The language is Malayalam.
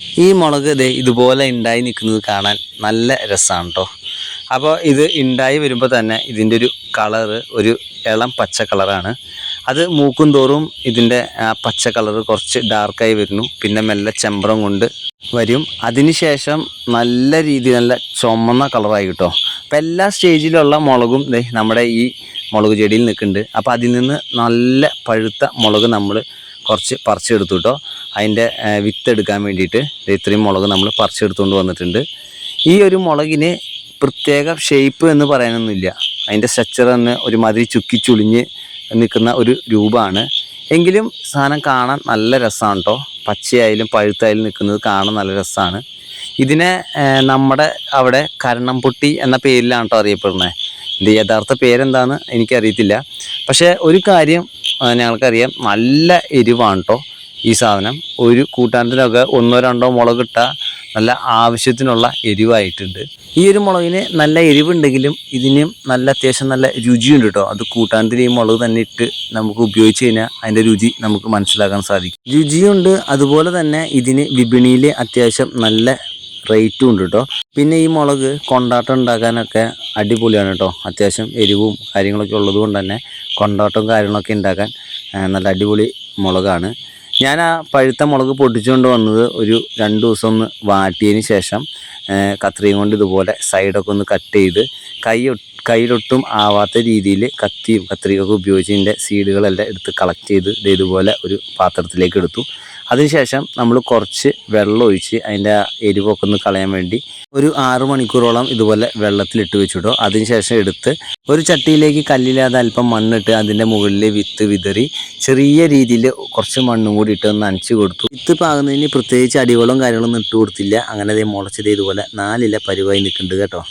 ഈ മുളക് ദേ ഇതുപോലെ ഉണ്ടായി നിൽക്കുന്നത് കാണാൻ നല്ല രസമാണ് കേട്ടോ അപ്പോൾ ഇത് ഉണ്ടായി വരുമ്പോൾ തന്നെ ഇതിന്റെ ഒരു കളറ് ഒരു ഇളം പച്ച കളറാണ്. അത് മൂക്കും തോറും ഇതിന്റെ പച്ച കളറ് കുറച്ച് ഡാർക്കായി വരുന്നു. പിന്നെ മെല്ലെ ചെമ്പറം കൊണ്ട് വരും. അതിനുശേഷം നല്ല രീതിയിൽ നല്ല ചുമന്ന കളറായി കിട്ടോ. അപ്പം എല്ലാ സ്റ്റേജിലുള്ള മുളകും ദേ നമ്മുടെ ഈ മുളക് ചെടിയിൽ നിൽക്കുന്നുണ്ട്. അപ്പോൾ അതിൽ നിന്ന് നല്ല പഴുത്ത മുളക് നമ്മൾ കുറച്ച് പറിച്ചെടുത്തു കേട്ടോ അതിന്റെ വിത്തെടുക്കാൻ വേണ്ടിയിട്ട് ഇത്രയും മുളക് നമ്മൾ പറിച്ചെടുത്തുകൊണ്ട് വന്നിട്ടുണ്ട്. ഈ ഒരു മുളകിന് പ്രത്യേക ഷേപ്പ് എന്ന് പറയാനൊന്നുമില്ല. അതിന്റെ സ്ട്രക്ചർ തന്നെ ഒരുമാതിരി ചുക്കി ചുളിഞ്ഞ് നിൽക്കുന്ന ഒരു രൂപമാണ്. എങ്കിലും സാധനം കാണാൻ നല്ല രസമാണ് കേട്ടോ പച്ചയായാലും പഴുത്തായാലും നിൽക്കുന്നത് കാണാൻ നല്ല രസമാണ്. ഇതിനെ നമ്മുടെ അവിടെ കരണംപൊട്ടി എന്ന പേരിലാണ് കേട്ടോ അറിയപ്പെടുന്നത്? ഇത് യഥാർത്ഥ പേരെന്താണെന്ന് എനിക്കറിയത്തില്ല. പക്ഷേ ഒരു കാര്യം ഞങ്ങൾക്കറിയാം. നല്ല എരിവാണ് കേട്ടോ ഈ സാധനം ഒരു കൂട്ടാനത്തിനൊക്കെ ഒന്നോ രണ്ടോ മുളക് നല്ല ആവശ്യത്തിനുള്ള എരിവായിട്ടുണ്ട്. ഈ ഒരു മുളകിന് നല്ല എരിവുണ്ടെങ്കിലും ഇതിനും നല്ല അത്യാവശ്യം നല്ല രുചിയുണ്ട് കേട്ടോ. അത് കൂട്ടാനത്തിന് ഈ മുളക് തന്നെ ഇട്ട് നമുക്ക് ഉപയോഗിച്ച് കഴിഞ്ഞാൽ അതിന്റെ രുചി നമുക്ക് മനസ്സിലാക്കാൻ സാധിക്കും. രുചിയുണ്ട് അതുപോലെ തന്നെ ഇതിന് വിപണിയിൽ അത്യാവശ്യം നല്ല റേറ്റും ഉണ്ട് കേട്ടോ. പിന്നെ ഈ മുളക് കൊണ്ടാട്ടം ഉണ്ടാക്കാനൊക്കെ അടിപൊളിയാണ് കേട്ടോ. അത്യാവശ്യം എരിവും കാര്യങ്ങളൊക്കെ ഉള്ളത് കൊണ്ട് തന്നെ കൊണ്ടാട്ടവും കാര്യങ്ങളൊക്കെ ഉണ്ടാക്കാൻ നല്ല അടിപൊളി മുളകാണ്. ഞാൻ ആ പഴുത്ത മുളക് പൊട്ടിച്ചുകൊണ്ട് വന്നത് ഒരു രണ്ട് ദിവസം ഒന്ന് വാട്ടിയതിന് ശേഷം ആ, കത്രികയും കൊണ്ട് ഇതുപോലെ സൈഡൊക്കെ ഒന്ന് കട്ട് ചെയ്ത് കൈ കയ്യിലൊട്ടും ആവാത്ത രീതിയിൽ കത്തിയും കത്രികയൊക്കെ ഉപയോഗിച്ച് ഇതിന്റെ സീഡുകളെല്ലാം എടുത്ത് കളക്ട് ചെയ്ത് ഇതുപോലെ ഒരു പാത്രത്തിലേക്ക് എടുത്തു. അതിനുശേഷം നമ്മൾ കുറച്ച് വെള്ളം ഒഴിച്ച് അതിന്റെ എരിവൊക്കെ ഒന്ന് കളയാൻ വേണ്ടി ഒരു ആറ് മണിക്കൂറോളം ഇതുപോലെ വെള്ളത്തിലിട്ട് വെച്ചിട്ടോ അതിനുശേഷം എടുത്ത് ഒരു ചട്ടിയിലേക്ക് കല്ലില്ലാതെ അല്പം മണ്ണിട്ട് അതിന്റെ മുകളിൽ വിത്ത് വിതറി ചെറിയ രീതിയിൽ കുറച്ച് മണ്ണും കൂടി ഇട്ട് ഒന്ന് നനച്ച് കൊടുത്തു. വിത്ത് പാകുന്നതിന് പ്രത്യേകിച്ച് അടിവളവും കാര്യങ്ങളൊന്നും ഇട്ട് കൊടുത്തില്ല. അങ്ങനെ മുളച്ചത് ഇതുപോലെ നാലില പരുവായി നിൽക്കുന്നുണ്ട് കേട്ടോ.